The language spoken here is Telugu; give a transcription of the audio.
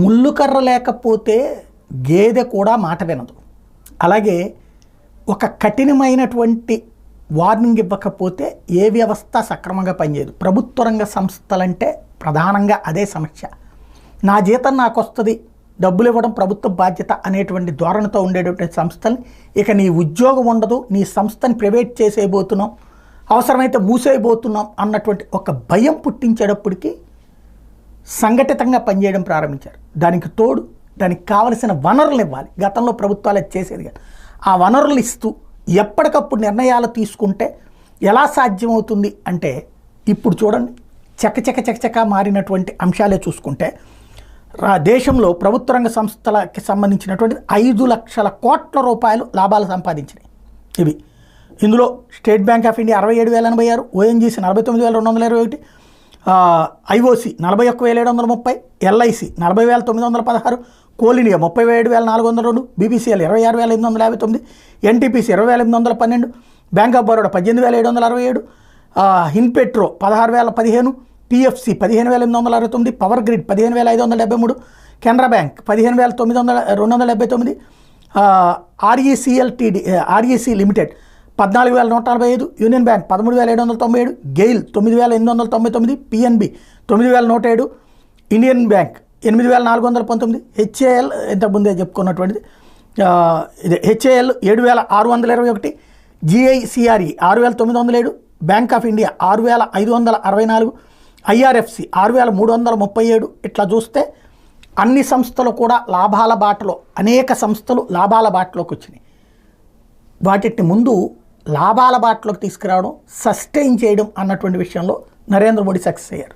ముళ్ళుకర్ర లేకపోతే గేదె కూడా మాట వినదు. అలాగే ఒక కఠినమైనటువంటి వార్నింగ్ ఇవ్వకపోతే ఏ వ్యవస్థ సక్రమంగా పనిచేయదు. ప్రభుత్వ రంగ సంస్థలంటే ప్రధానంగా అదే సమస్య. నా జీతం నాకు వస్తుంది డబ్బులు ఇవ్వడం ప్రభుత్వ బాధ్యత అనేటువంటి ధోరణితో ఉండేటటువంటి సంస్థలు ఇక నీ ఉద్యోగం ఉండదు నీ సంస్థని ప్రైవేట్ చేసేయబోతున్నాం అవసరమైతే మూసేయబోతున్నాం అన్నటువంటి ఒక భయం పుట్టించేటప్పటికీ సంఘటితంగా పనిచేయడం ప్రారంభించారు. దానికి తోడు దానికి కావలసిన వనరులు ఇవ్వాలి. గతంలో ప్రభుత్వాలు చేసేది కాదు. ఆ వనరులు ఇస్తూ ఎప్పటికప్పుడు నిర్ణయాలు తీసుకుంటే ఎలా సాధ్యమవుతుంది అంటే ఇప్పుడు చూడండి చకచక చకచక మారినటువంటి అంశాలే చూసుకుంటే రా దేశంలో ప్రభుత్వ రంగ సంస్థలకి సంబంధించినటువంటి ఐదు లక్షల కోట్ల రూపాయలు లాభాలు సంపాదించినాయి. ఇవి. ఇందులో స్టేట్ బ్యాంక్ ఆఫ్ ఇండియా అరవై ఏడు వేల ఎనభై ఆరు ఓఎన్జీసీ నలభై తొమ్మిది వేల రెండు వందల ఇరవై ఒకటి ఐఓసి నలభై ఒక్క వేల ఏడు వందల ముప్పై ఎల్ఐసి నలభై వేల తొమ్మిది వందల పదహారు కోల్ ఇండియా ముప్పై ఏడు వేల నాలుగు వందల రెండు బీబీసీఎల్ ఇరవై ఆరు వేల ఎనిమిది వందల యాభై తొమ్మిది ఎన్టీపీసీ ఇరవై వేల ఎనిమిది వందల పన్నెండు బ్యాంక్ ఆఫ్ బరోడా పద్దెనిమిది వేల ఏడు వందల అరవై ఏడు హిన్పెట్రో పదహారు వేల పదిహేను పిఎఫ్సి పదిహేను వేల ఎనిమిది వందల అరవై తొమ్మిది పవర్ గ్రిడ్ పదిహేను వేల ఐదు వందల డెబ్బై మూడు కెనరా బ్యాంక్ పదిహేను వేల తొమ్మిది వందల రెండు వందల డెబ్బై తొమ్మిది ఆర్ఈసీఎల్టీడీ ఆర్ఈసీ లిమిటెడ్ పద్నాలుగు వేల నూట నలభై ఐదు యూనియన్ బ్యాంక్ పదమూడు వేల ఏడు వందల తొంభై ఏడు గెయిల్ తొమ్మిది వేల ఎనిమిది వందల తొంభై తొమ్మిది పిఎన్బి తొమ్మిది వేల నూట ఏడు ఇండియన్ బ్యాంక్ ఎనిమిది వేల నాలుగు వందల పంతొమ్మిది హెచ్ఏఎల్ ఇంతకుముందే చెప్పుకున్నటువంటిది ఇది హెచ్ఏఎల్ ఏడు వేల ఆరు వందల ఇరవై ఒకటి జిఐసిఆర్ఈ ఆరు వేల తొమ్మిది వందల ఏడు బ్యాంక్ ఆఫ్ ఇండియా ఆరు వేల ఐదు వందల అరవై నాలుగు ఐఆర్ఎఫ్సి ఆరు వేల మూడు వందల ముప్పై ఏడు. ఇట్లా చూస్తే అన్ని సంస్థలు కూడా లాభాల బాటలో అనేక సంస్థలు లాభాల బాటలోకి వచ్చినాయి. వాటిని ముందు లాభాల బాటలోకి తీసుకురావడం సస్టైన్ చేయడం అన్నటువంటి విషయంలో నరేంద్ర మోడీ సక్సెస్ అయ్యారు.